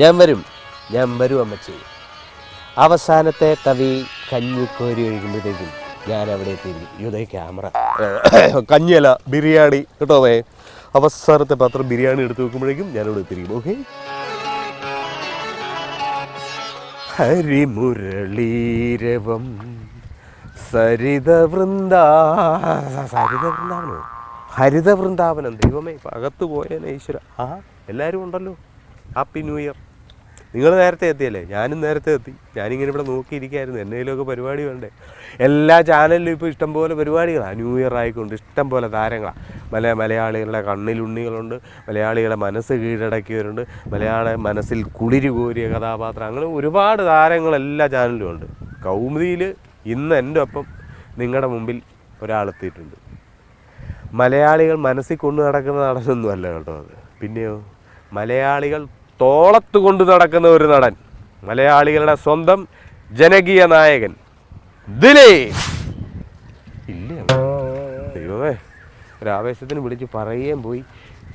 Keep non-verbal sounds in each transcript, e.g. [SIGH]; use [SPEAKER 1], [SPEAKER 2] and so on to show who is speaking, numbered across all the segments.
[SPEAKER 1] ഞാൻ വരും. ഞാൻ വരും അമ്മച്ചി. അവസാനത്തെ കവി കോരി ഒഴിക്കുമ്പോഴത്തേക്കും ഞാൻ അവിടെ എത്തിയിരിക്കും. യുദ്ധ ക്യാമറ. [COUGHS] കഞ്ഞിയല്ല ബിരിയാണി. കേട്ടോ മേ അവസാനത്തെ പാത്രം ബിരിയാണി എടുത്ത് വെക്കുമ്പോഴേക്കും ഞാനിവിടെ എത്തിയിരിക്കും. ഓക്കെ? ഹരിമുരളീരവം സരിത വൃന്ദാ സരിത വൃന്ദാവനോ ഹരിത വൃന്ദാവനം ദൈവമേ അകത്തു പോയേനെ ഈശ്വര. ആ എല്ലാവരും ഉണ്ടല്ലോ. Happy new year. നിങ്ങൾ നേരത്തെ എത്തിയല്ലേ? ഞാനും നേരത്തെ എത്തി. ഞാനിങ്ങനെ ഇവിടെ നോക്കിയിരിക്കായിരുന്നു. എന്തെങ്കിലുമൊക്കെ പരിപാടി വേണ്ടേ? എല്ലാ ചാനലിലും ഇപ്പോൾ ഇഷ്ടംപോലെ പരിപാടികളാണ് ന്യൂ ഇയർ ആയിക്കൊണ്ട് ഇഷ്ടംപോലെ താരങ്ങളാണ് മല മലയാളികളുടെ കണ്ണിലുണ്ണികളുണ്ട്. മലയാളികളുടെ മനസ്സ് കീഴടക്കിയവരുണ്ട്. മലയാള മനസ്സിൽ കുളിര് കോരിയ കഥാപാത്രം. അങ്ങനെ ഒരുപാട് താരങ്ങൾ എല്ലാ ചാനലിലും ഉണ്ട്. കൗമുദിയിൽ ഇന്ന് എന്റെ ഒപ്പം നിങ്ങളുടെ മുമ്പിൽ ഒരാളെത്തിയിട്ടുണ്ട് മലയാളികൾ മനസ്സിൽ കൊണ്ടു നടക്കുന്ന നടനൊന്നുമല്ല കേട്ടോ അത്. പിന്നെയോ? മലയാളികൾ തോളത്ത് കൊണ്ട് നടക്കുന്ന ഒരു നടൻ. മലയാളികളുടെ സ്വന്തം ജനകീയ നായകൻ. ദിലേ ഇല്ല? ദൈവമേ ഒരാവേശത്തിന് വിളിച്ച് പറയുകയും പോയി.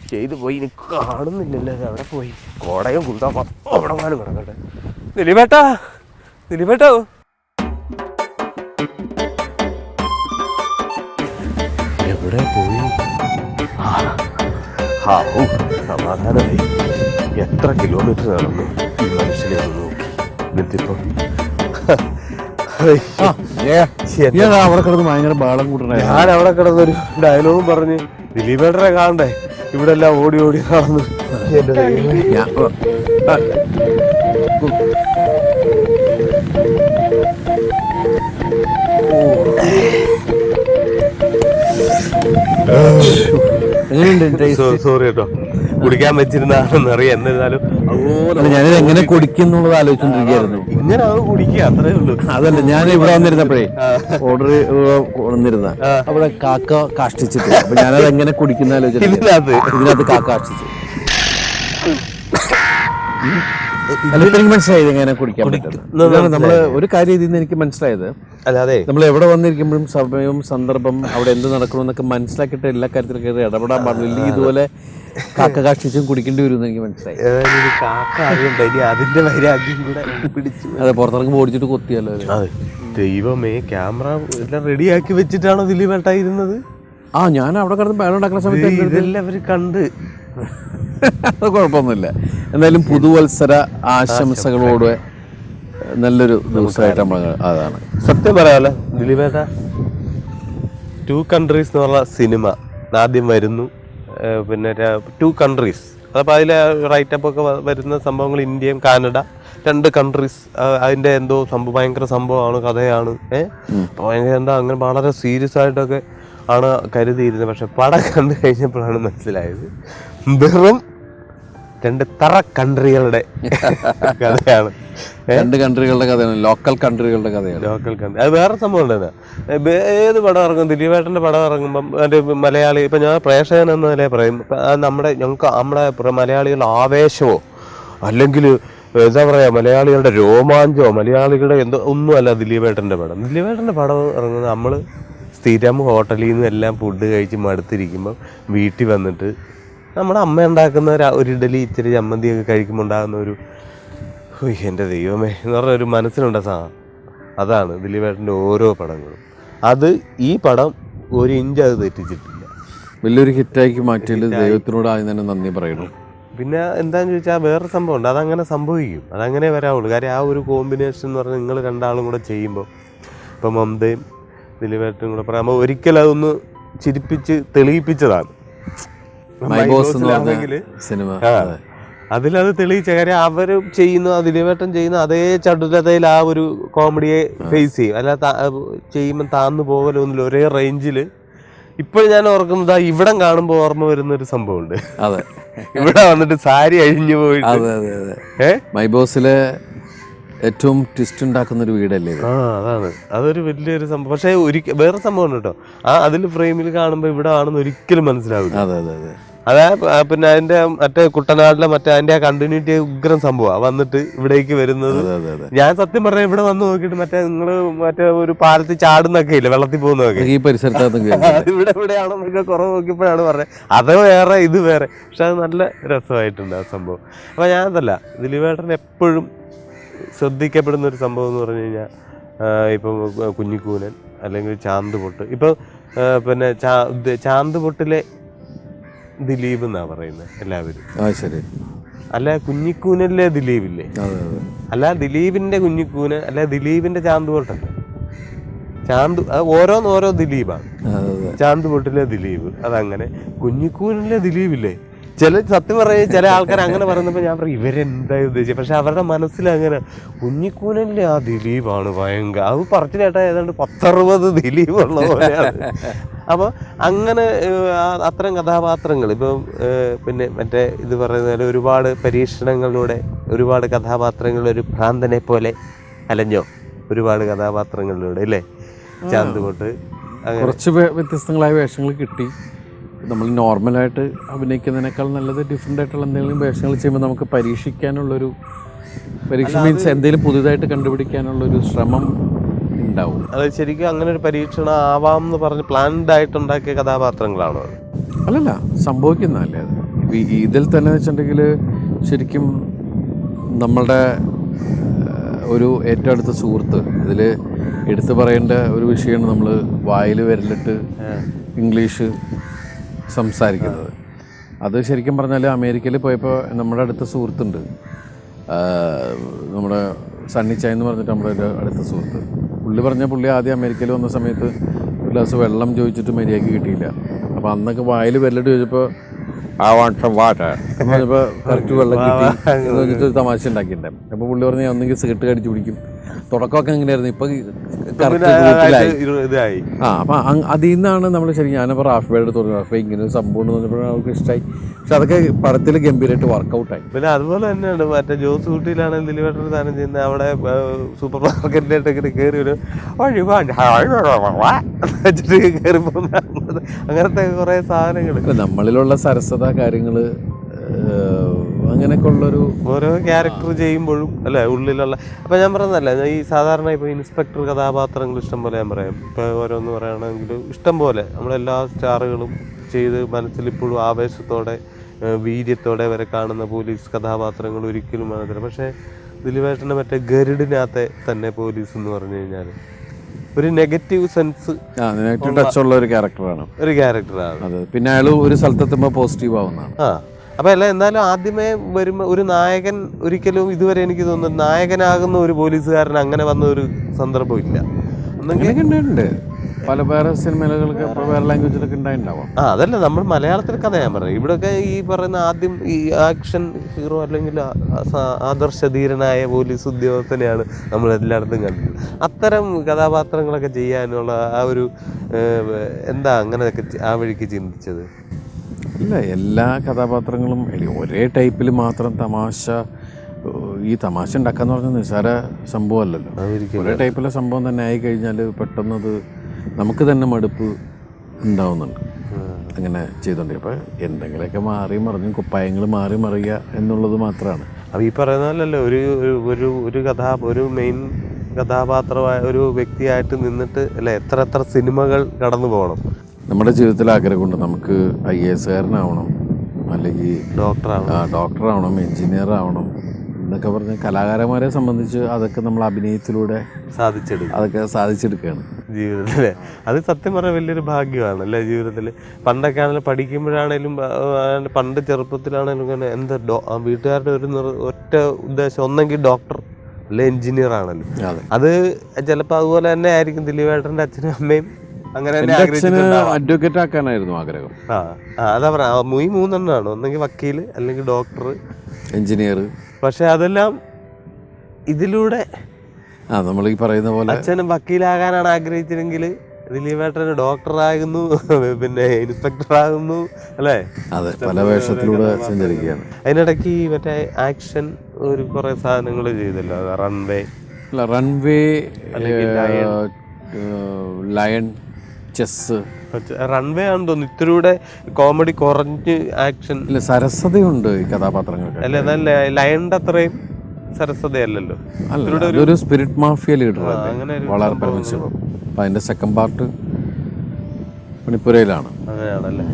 [SPEAKER 1] ചെയ്തു പോയി. ഇനി കാണുന്നില്ലല്ലോ അവിടെ പോയി. കോടയും കുന്താ അവിടെ പോകാനും കിടക്കട്ടെ ദിലീപേട്ടാ ദിലീപേട്ടോ. എവിടെ പോയി? സമാധാനമായി. എത്ര കിലോമീറ്റർ നടന്നു ഈ മനുഷ്യനെ ഒന്ന്
[SPEAKER 2] ഇയാൾ അവിടെ കിടന്ന് ഭയങ്കര ബാളം കൂട്ടണ?
[SPEAKER 1] ഞാൻ അവിടെ കിടന്നൊരു ഡയലോഗും പറഞ്ഞ് ദിലീപേട്ടനെ കാണണ്ടേ? ഇവിടെ എല്ലാം ഓടി ഓടി നടന്നു. എന്റെ.
[SPEAKER 2] എങ്ങനെയുണ്ട്
[SPEAKER 1] സോറി കേട്ടോ. കുടിക്കാൻ പറ്റിരുന്നാണെന്ന് അറിയാം എന്നിരുന്നാലും
[SPEAKER 2] ഞാൻ ഞാനിത് എങ്ങനെ കുടിക്കുന്നുള്ളത് ആലോചിച്ചോണ്ടിരിക്കുന്നു ഇങ്ങനെ
[SPEAKER 1] അത് കുടിക്കുക? അത്രേ ഉള്ളൂ.
[SPEAKER 2] അതല്ല ഞാൻ ഇവിടെ വന്നിരുന്നപ്പോഴേ ഓർഡർ വന്നിരുന്ന. അവിടെ കാക്ക കാഷ്ടിച്ചിട്ട്. അപ്പൊ ഞാനത് എങ്ങനെ കുടിക്കുന്ന ആലോചിച്ചിട്ട്
[SPEAKER 1] ഇതിനകത്ത്.
[SPEAKER 2] കാക്ക കാഷ്ടിച്ചു. എനിക്ക് മനസ്സിലായത് എങ്ങനെ കുടിക്കാൻ പറ്റുന്നത്. നമ്മൾ ഒരു കാര്യം ഇതിൽ നിന്ന് എനിക്ക് മനസ്സിലായത്.
[SPEAKER 1] അല്ലാതെ
[SPEAKER 2] നമ്മൾ എവിടെ വന്നിരിക്കുമ്പോഴും സമയവും സന്ദർഭം അവിടെ എന്ത് നടക്കണമെന്നൊക്കെ മനസ്സിലാക്കിയിട്ട് എല്ലാ കാര്യത്തിലും കയറി ഇടപെടാൻ പാടില്ല. ഇതുപോലെ കാക്ക കാക്ഷിച്ചും കുടിക്കേണ്ടി വരും എനിക്ക് മനസ്സിലായി.
[SPEAKER 1] കാക്ക ഇനി അതിന്റെ വൈരാഗ്യം കൂടെ പിടിച്ചു.
[SPEAKER 2] അതെ പുറത്തിറങ്ങുമ്പോൾ ഓടിച്ചിട്ട് കൊത്തിയല്ലോ.
[SPEAKER 1] അതെ. ദൈവമേ ക്യാമറ എല്ലാം റെഡിയാക്കി വെച്ചിട്ടാണോ ദിലീപേട്ടാ ഇരുന്നത്?
[SPEAKER 2] ആ ഞാൻ അവിടെ കിടന്ന് ബാലം ഉണ്ടാക്കുന്ന സമയത്ത്
[SPEAKER 1] ഇതെല്ലാം അവർ കണ്ട്.
[SPEAKER 2] അത് കുഴപ്പമൊന്നുമില്ല. എന്തായാലും പുതുവത്സര ആശംസകളോട് നല്ലൊരു ദിവസമായിട്ട് നമ്മൾ അതാണ്.
[SPEAKER 1] സത്യം പറയാമല്ലോ ദിലീപേട്ടാ ടു കൺട്രീസ് എന്ന് പറഞ്ഞ സിനിമ ആദ്യം വരുന്നു. പിന്നെ ടു കൺട്രീസ് അപ്പോൾ അതിലെ റൈറ്റപ്പ് ഒക്കെ വരുന്ന സംഭവങ്ങൾ ഇന്ത്യയും കാനഡ രണ്ട് കൺട്രീസ് അതിന്റെ എന്തോ സംഭവം ഭയങ്കര സംഭവമാണ് കഥയാണ്. ഏഹ് ഭയങ്കര എന്താ അങ്ങനെ വളരെ സീരിയസ് ആയിട്ടൊക്കെ ആണ് കരുതിയിരുന്നത്. പക്ഷെ പടം കണ്ടു കഴിഞ്ഞപ്പോഴാണ് മനസ്സിലായത്. വെറും രണ്ട് തറ കൺട്രികളുടെ [LAUGHS] കഥയാണ്?
[SPEAKER 2] രണ്ട് കൺട്രികളുടെ കഥയാണ് ലോക്കൽ കൺട്രികളുടെ കഥയാണ്.
[SPEAKER 1] ലോക്കൽ കൺട്രി അത് വേറെ സംഭവം ഏത് പടം ഇറങ്ങും? ദിലീപേട്ടന്റെ പടം ഇറങ്ങുമ്പം എന്റെ മലയാളി ഇപ്പം ഞാൻ പ്രേക്ഷകൻ എന്ന നിലയിൽ പറയും നമ്മുടെ ഞങ്ങൾക്ക് നമ്മുടെ മലയാളികളുടെ ആവേശമോ അല്ലെങ്കിൽ എന്താ പറയുക മലയാളികളുടെ രോമാഞ്ചമോ മലയാളികളുടെ എന്തോ ഒന്നുമല്ല ദിലീപേട്ടന്റെ പടം. ദിലീപേട്ടന്റെ പടം ഇറങ്ങുന്നത് നമ്മൾ സ്ഥിരം ഹോട്ടലിൽ നിന്ന് എല്ലാം ഫുഡ് കഴിച്ച് മടുത്തിരിക്കുമ്പോൾ വീട്ടിൽ വന്നിട്ട് നമ്മുടെ അമ്മ ഉണ്ടാക്കുന്ന ഒരു ഒരു ഇഡലി ഇച്ചിരി ചമ്മന്തിയൊക്കെ കഴിക്കുമ്പോൾ ഉണ്ടാകുന്ന ഒരു ഉയ്, എന്റെ ദൈവമേ എന്ന് പറഞ്ഞ ഒരു മനസ്സിലുണ്ട സാ. അതാണ് ദിലീപേട്ടന്റെ ഓരോ പടങ്ങളും. അത് ഈ പടം ഒരു ഇഞ്ച് അത് തെറ്റിച്ചിട്ടില്ല.
[SPEAKER 2] വലിയൊരു ഹിറ്റാക്കി മാറ്റിയത് ദൈവത്തിനോട് ആദ്യം തന്നെ നന്ദി പറയുന്നു.
[SPEAKER 1] പിന്നെ എന്താന്ന് ചോദിച്ചാൽ വേറെ സംഭവം ഉണ്ട്. അതങ്ങനെ സംഭവിക്കും. അതങ്ങനെ വരാവുള്ളൂ. കാര്യം ആ ഒരു കോമ്പിനേഷൻ എന്ന് പറഞ്ഞാൽ നിങ്ങൾ രണ്ടാളും കൂടെ ചെയ്യുമ്പോൾ ഇപ്പം മമതയും ദിലീപേട്ടനും കൂടെ പറയുമ്പോൾ ഒരിക്കലും അതൊന്ന് ചിരിപ്പിച്ച് തെളിയിപ്പിച്ചതാണ്.
[SPEAKER 2] സിനിമ.
[SPEAKER 1] അതിലത് തെളിയിച്ച കാര്യം അവർ ചെയ്യുന്ന ദിലീപേട്ടൻ ചെയ്യുന്ന അതേ ചടുലതയിൽ ആ ഒരു കോമഡിയെ ഫേസ് ചെയ്യും. അല്ല ചെയ്യുമ്പോൾ താന്നു പോകലൊന്നുമില്ല ഒരേ റേഞ്ചിൽ ഇപ്പോൾ ഞാൻ ഓർക്കുന്നത് ഇവിടം കാണുമ്പോൾ ഓർമ്മ വരുന്ന ഒരു സംഭവമുണ്ട്.
[SPEAKER 2] അതെ.
[SPEAKER 1] ഇവിടെ വന്നിട്ട് സാരി അഴിഞ്ഞു പോയിട്ട്.
[SPEAKER 2] അതെ അതെ അതെ.
[SPEAKER 1] ഏ?
[SPEAKER 2] മൈ ബോസിലെ ഏറ്റവും ട്വിസ്റ്റ് ഉണ്ടാക്കുന്ന ഒരു വീടല്ലേ
[SPEAKER 1] ആ അതാണ്. അതൊരു വലിയൊരു സംഭവം. പക്ഷേ ഒരിക്കൽ വേറെ സംഭവം ഉണ്ട് കേട്ടോ. ആ അതിൽ ഫ്രെയിമിൽ കാണുമ്പോൾ ഇവിടെ ആണെന്ന് ഒരിക്കലും മനസ്സിലാവില്ല.
[SPEAKER 2] അതെ അതെ അതെ.
[SPEAKER 1] അതാ പിന്നെ അതിന്റെ മറ്റേ കുട്ടനാടിലെ മറ്റേ അതിന്റെ ആ കണ്ടിന്യൂറ്റി ഉഗ്രം സംഭവമാണ് വന്നിട്ട് ഇവിടേക്ക് വരുന്നത്. ഞാൻ സത്യം പറഞ്ഞ ഇവിടെ വന്ന് നോക്കിയിട്ട് മറ്റേ നിങ്ങൾ മറ്റേ ഒരു പാലത്തിൽ ചാടുന്നൊക്കെ ഇല്ല വെള്ളത്തിൽ പോകുന്നതൊക്കെ?
[SPEAKER 2] ഈ
[SPEAKER 1] പരിസരത്ത് ഇവിടെ ഇവിടെയാണെന്നൊക്കെ കുറവ് നോക്കിയപ്പോഴാണ് പറഞ്ഞത്. അത് വേറെ ഇത് വേറെ. പക്ഷെ അത് നല്ല രസമായിട്ടുണ്ട് ആ സംഭവം. അപ്പൊ ഞാൻ അതല്ല ദിലീപേട്ടൻ എപ്പോഴും ശ്രദ്ധിക്കപ്പെടുന്ന ഒരു സംഭവം എന്ന് പറഞ്ഞു കഴിഞ്ഞാൽ ഇപ്പം കുഞ്ഞിക്കൂനൻ അല്ലെങ്കിൽ ചാന്ത് പൊട്ട്. ഇപ്പം പിന്നെ ചാ- ചാന്ത് പൊട്ടിലെ ദിലീപ് എന്നാ പറയുന്നത് എല്ലാവരും.
[SPEAKER 2] ആ ശരി.
[SPEAKER 1] അല്ല കുഞ്ഞിക്കൂനല്ലേ ദിലീപില്ലേ?
[SPEAKER 2] അതെ അതെ.
[SPEAKER 1] അല്ല ദിലീപിന്റെ കുഞ്ഞിക്കൂന് അല്ല ദിലീപിന്റെ ചാന്ത് പൊട്ടല്ല? ചാന്ത് അത് ഓരോന്ന് ഓരോ ദിലീപാണ്.
[SPEAKER 2] അതെ അതെ.
[SPEAKER 1] ചാന്ത് പോട്ടിലെ ദിലീപ് അതങ്ങനെ. കുഞ്ഞിക്കൂനിലെ ദിലീപില്ലേ? ചില സത്യം പറയുക ചില ആൾക്കാർ അങ്ങനെ പറയുന്നപ്പോൾ ഞാൻ പറയും ഇവരെന്താ ഉദ്ദേശിച്ചത് പക്ഷെ അവരുടെ മനസ്സിൽ അങ്ങനെ കുഞ്ഞിക്കൂനല്ലേ ആ ദിലീപാണ് ഭയങ്കര അത് പറച്ചിലേട്ടാ ഏതാണ്ട് പത്തറുപത് ദിലീപ് ഉള്ള പോലെയാണ്. അപ്പോൾ അങ്ങനെ അത്തരം കഥാപാത്രങ്ങൾ ഇപ്പം പിന്നെ മറ്റേ ഇത് പറയുന്ന പോലെ ഒരുപാട് പരീക്ഷണങ്ങളിലൂടെ ഒരുപാട് കഥാപാത്രങ്ങൾ ഒരു ഭ്രാന്തനെ പോലെ അലഞ്ഞോ? ഒരുപാട് കഥാപാത്രങ്ങളിലൂടെ അല്ലേ? ചാന്ത് കൊണ്ട് അങ്ങനെ
[SPEAKER 2] കുറച്ച് വ്യത്യസ്തങ്ങളായ വേഷങ്ങൾ കിട്ടി. നമ്മൾ നോർമലായിട്ട് അഭിനയിക്കുന്നതിനേക്കാൾ നല്ലത് ഡിഫറെന്റ് ആയിട്ടുള്ള എന്തെങ്കിലും വേഷങ്ങൾ ചെയ്യുമ്പോൾ നമുക്ക് പരീക്ഷിക്കാനുള്ളൊരു പരീക്ഷ മീൻസ് എന്തെങ്കിലും പുതിയതായിട്ട് കണ്ടുപിടിക്കാനുള്ളൊരു ശ്രമം ഉണ്ടാവും.
[SPEAKER 1] അത് ശരിക്കും അങ്ങനെ ഒരു പരീക്ഷണം ആവാം എന്ന് പറഞ്ഞ് പ്ലാൻഡ് ആയിട്ടുണ്ടാക്കിയ കഥാപാത്രങ്ങളാണോ? അത്
[SPEAKER 2] അല്ലല്ല സംഭവിക്കുന്നതല്ലേ അത്. ഇതിൽ തന്നെ വെച്ചിട്ടുണ്ടെങ്കിൽ ശരിക്കും നമ്മളുടെ ഒരു ഏറ്റവും അടുത്ത സുഹൃത്ത് ഇതിൽ എടുത്തു പറയേണ്ട ഒരു വിഷയമാണ് നമ്മൾ വായിൽ വിരലിട്ട് ഇംഗ്ലീഷ് സംസാരിക്കുന്നത്. അത് ശരിക്കും പറഞ്ഞാൽ അമേരിക്കയിൽ പോയപ്പോൾ നമ്മുടെ അടുത്ത സുഹൃത്തുണ്ട്. നമ്മുടെ സണ്ണി ചായ എന്ന് പറഞ്ഞിട്ട് നമ്മുടെ ഒരു അടുത്ത സുഹൃത്ത്. പുള്ളി പറഞ്ഞ പുള്ളി ആദ്യം അമേരിക്കയിൽ വന്ന സമയത്ത് ഒരു ഗ്ലാസ് വെള്ളം ചോദിച്ചിട്ട് മര്യാദയ്ക്ക് കിട്ടിയില്ല. അപ്പോൾ അന്നൊക്കെ വായിൽ വെല്ലിട്ട് ചോദിച്ചപ്പോൾ ആ വാട്ടർ വാട്ടർ കറക്റ്റ് വെള്ളം കിട്ടി. എന്ന് പറഞ്ഞിട്ട് ഒരു തമാശ ഉണ്ടാക്കിയിട്ടുണ്ടായിരുന്നു അപ്പോൾ പുള്ളി പറഞ്ഞ് ഞാൻ ഒന്നെങ്കിൽ സിഗരറ്റ് കടിച്ചു പിടിക്കും തുടക്കമൊക്കെ എങ്ങനെയായിരുന്നു?
[SPEAKER 1] ഇപ്പൊ ഇതായി.
[SPEAKER 2] ആ അപ്പൊ അതിൽ നിന്നാണ് നമ്മൾ ശരി ഞാനിപ്പോൾ റാഫിയുടെ തോന്നുന്നത് റാഫി ഇങ്ങനെ ഒരു സംഭവം തോന്നിയപ്പോഴാണ് അവർക്ക് ഇഷ്ടമായി പക്ഷെ അതൊക്കെ പടത്തിൽ ഗംഭീരമായിട്ട് വർക്കൗട്ടായി
[SPEAKER 1] പിന്നെ അതുപോലെ തന്നെയാണ് മറ്റേ ജോസ് കുട്ടിയിലാണ് ദിലീപേട്ടൻ സാധനം ചെയ്യുന്നത്. അവിടെ സൂപ്പർ മാർക്കറ്റിലോട്ടൊക്കെ കയറി ഒരു വഴി വാ- വെച്ചിട്ട് കയറി പോകുന്ന അങ്ങനത്തെ കുറെ സാധനങ്ങൾ
[SPEAKER 2] നമ്മളിലുള്ള സരസത കാര്യങ്ങൾ അങ്ങനെയൊക്കെ ഉള്ളൊരു
[SPEAKER 1] ഓരോ ക്യാരക്ടർ ചെയ്യുമ്പോഴും അല്ലേ ഉള്ളിലുള്ള അപ്പൊ ഞാൻ പറഞ്ഞതല്ല ഈ സാധാരണ ഇപ്പൊ ഇൻസ്പെക്ടർ കഥാപാത്രങ്ങൾ ഇഷ്ടം പോലെ ഞാൻ പറയാം. ഇപ്പൊ ഓരോന്ന് പറയുകയാണെങ്കിൽ ഇഷ്ടം പോലെ നമ്മളെല്ലാ സ്റ്റാറുകളും ചെയ്ത് മനസ്സിൽ ഇപ്പോഴും ആവേശത്തോടെ വീര്യത്തോടെ വരെ കാണുന്ന പോലീസ് കഥാപാത്രങ്ങൾ ഒരിക്കലും മനസ്സില പക്ഷേ ദിലീപേട്ടന്റെ മറ്റേ ഗരുഡിനകത്തെ തന്നെ പോലീസ് എന്ന് പറഞ്ഞു കഴിഞ്ഞാൽ ഒരു നെഗറ്റീവ് സെൻസ്
[SPEAKER 2] ആ അതിനായിട്ട് ടച്ച് ഉള്ള ഒരു ക്യാരക്ടറാണ്
[SPEAKER 1] ഒരു ക്യാരക്ടറാണ്
[SPEAKER 2] അത് പിന്നെ അയാൾ ഒരു സ്ഥലത്തെത്തുമ്പോൾ പോസിറ്റീവ് ആവുന്നതാണ്.
[SPEAKER 1] ആ. അപ്പൊ അല്ല എന്നാലും ആദ്യമേ വരുമ്പോ ഒരു നായകൻ ഒരിക്കലും ഇതുവരെ എനിക്ക് തോന്നുന്നു നായകനാകുന്ന ഒരു പോലീസുകാരൻ അങ്ങനെ വന്ന ഒരു സന്ദർഭം ഇല്ല.
[SPEAKER 2] പല വേറെ സിനിമകളൊക്കെ വേറെ ലാംഗ്വേജിലൊക്കെ ഉണ്ടായിട്ടുണ്ടാവാം.
[SPEAKER 1] ആ അതല്ല നമ്മൾ മലയാളത്തിൽ കഥ ഞാൻ പറഞ്ഞു ഇവിടെയൊക്കെ ഈ പറയുന്ന ആദ്യം ഈ ആക്ഷൻ ഹീറോ അല്ലെങ്കിൽ ആദർശ ധീരനായ ആദർശധീരനായ പോലീസ് ഉദ്യോഗസ്ഥനെയാണ് നമ്മൾ എല്ലായിടത്തും കണ്ടത്. അത്തരം കഥാപാത്രങ്ങളൊക്കെ ചെയ്യാനുള്ള ആ ഒരു എന്താ അങ്ങനെയൊക്കെ ആ വഴിക്ക് ചിന്തിച്ചത്?
[SPEAKER 2] ഇല്ല എല്ലാ കഥാപാത്രങ്ങളും ഒരേ ടൈപ്പിൽ മാത്രം തമാശ ഈ തമാശ ഉണ്ടാക്കാന്ന് പറഞ്ഞാൽ നിസ്സാര സംഭവമല്ലല്ലോ ഒരേ ടൈപ്പിലെ സംഭവം തന്നെ ആയി കഴിഞ്ഞാൽ പെട്ടെന്നത് നമുക്ക് തന്നെ മടുപ്പ് ഉണ്ടാവുന്നുണ്ട്. അങ്ങനെ ചെയ്തോണ്ട് അപ്പോൾ എന്തെങ്കിലുമൊക്കെ മാറി മറിഞ്ഞ് കുപ്പായങ്ങൾ മാറി മറിയുക എന്നുള്ളത് മാത്രമാണ്
[SPEAKER 1] അപ്പം ഈ പറയുന്നതല്ലല്ലോ ഒരു- ഒരു ഒരു കഥാ ഒരു മെയിൻ കഥാപാത്രമായ ഒരു വ്യക്തിയായിട്ട് നിന്നിട്ട് അല്ലെ എത്ര എത്ര സിനിമകൾ കടന്നു പോകണം
[SPEAKER 2] നമ്മുടെ ജീവിതത്തിൽ ആഗ്രഹമുണ്ട് നമുക്ക് ഐ എ എസ്കാരനാവണം അല്ലെങ്കിൽ
[SPEAKER 1] ഡോക്ടറാവണം.
[SPEAKER 2] ആ, ഡോക്ടറാവണം എഞ്ചിനീയർ ആവണം എന്നൊക്കെ പറഞ്ഞ് കലാകാരന്മാരെ സംബന്ധിച്ച് അതൊക്കെ നമ്മൾ അഭിനയത്തിലൂടെ
[SPEAKER 1] സാധിച്ചെടുക്കും.
[SPEAKER 2] അതൊക്കെ സാധിച്ചെടുക്കുകയാണ്.
[SPEAKER 1] ജീവിതത്തിൽ അത് സത്യം പറഞ്ഞാൽ വലിയൊരു ഭാഗ്യമാണ് അല്ലേ ജീവിതത്തിൽ പണ്ടൊക്കെ ആണെങ്കിലും പഠിക്കുമ്പോഴാണേലും പണ്ട് ചെറുപ്പത്തിലാണെങ്കിലും എന്താ ഡോ വീട്ടുകാരുടെ ഒരു ഒറ്റ ഉദ്ദേശം ഒന്നെങ്കിൽ ഡോക്ടർ അല്ലെ എഞ്ചിനീയർ ആണല്ലോ
[SPEAKER 2] അത്
[SPEAKER 1] ചിലപ്പോൾ അതുപോലെ തന്നെ ആയിരിക്കും ദിലീപേട്ടന്റെ അച്ഛനും അമ്മയും അങ്ങനെ
[SPEAKER 2] അഡ്വക്കേറ്റ് ആക്കാനായിരുന്നു ആഗ്രഹം.
[SPEAKER 1] ആ അതാ പറയാ ഈ മൂന്നെണ്ണമാണ് ഒന്നെങ്കിൽ വക്കീൽ അല്ലെങ്കിൽ ഡോക്ടർ.
[SPEAKER 2] എഞ്ചിനീയർ.
[SPEAKER 1] പക്ഷെ അതെല്ലാം ഇതിലൂടെ
[SPEAKER 2] ആ നമ്മൾ ഈ പറയുന്ന പോലെ
[SPEAKER 1] അച്ഛനും വക്കീലാകാനാണ് ആഗ്രഹിച്ചതെങ്കിൽ ദിലീപേട്ടന് ഡോക്ടറാകുന്നു പിന്നെ ഇൻസ്പെക്ടർ ആകുന്നു അല്ലേ?
[SPEAKER 2] അതെ പല വേഷത്തിലൂടെ സഞ്ചരിക്കുകയാണ്.
[SPEAKER 1] അതിനിടയ്ക്ക് മറ്റേ ആക്ഷൻ ഒരു കുറേ സാധനങ്ങൾ ചെയ്തല്ലോ റൺവേ.
[SPEAKER 2] അല്ല റൺവേ
[SPEAKER 1] അല്ലെങ്കിൽ ലയൺ.
[SPEAKER 2] ചെസ്സ്
[SPEAKER 1] റൺവേ ആണെന്ന് തോന്നുന്നു. ഇത്തിരി കൂടെ കോമഡി കുറഞ്ഞ് ആക്ഷൻ
[SPEAKER 2] ഇല്ല സരസതയുണ്ട് ഈ കഥാപാത്രങ്ങൾക്ക്.
[SPEAKER 1] അല്ല എന്നാൽ ലയണിന്റെ അത്രയും സരസ്വതയല്ലല്ലോ.
[SPEAKER 2] അല്ല അതൊരു സ്പിരിറ്റ് മാഫിയ ലീഡർ
[SPEAKER 1] അങ്ങനെ ഒരു
[SPEAKER 2] വളരെ പരമശിവം അപ്പം അതിന്റെ സെക്കൻഡ് പാർട്ട് മണിപ്പുരയിലാണ്
[SPEAKER 1] അങ്ങനെയാണല്ലേ?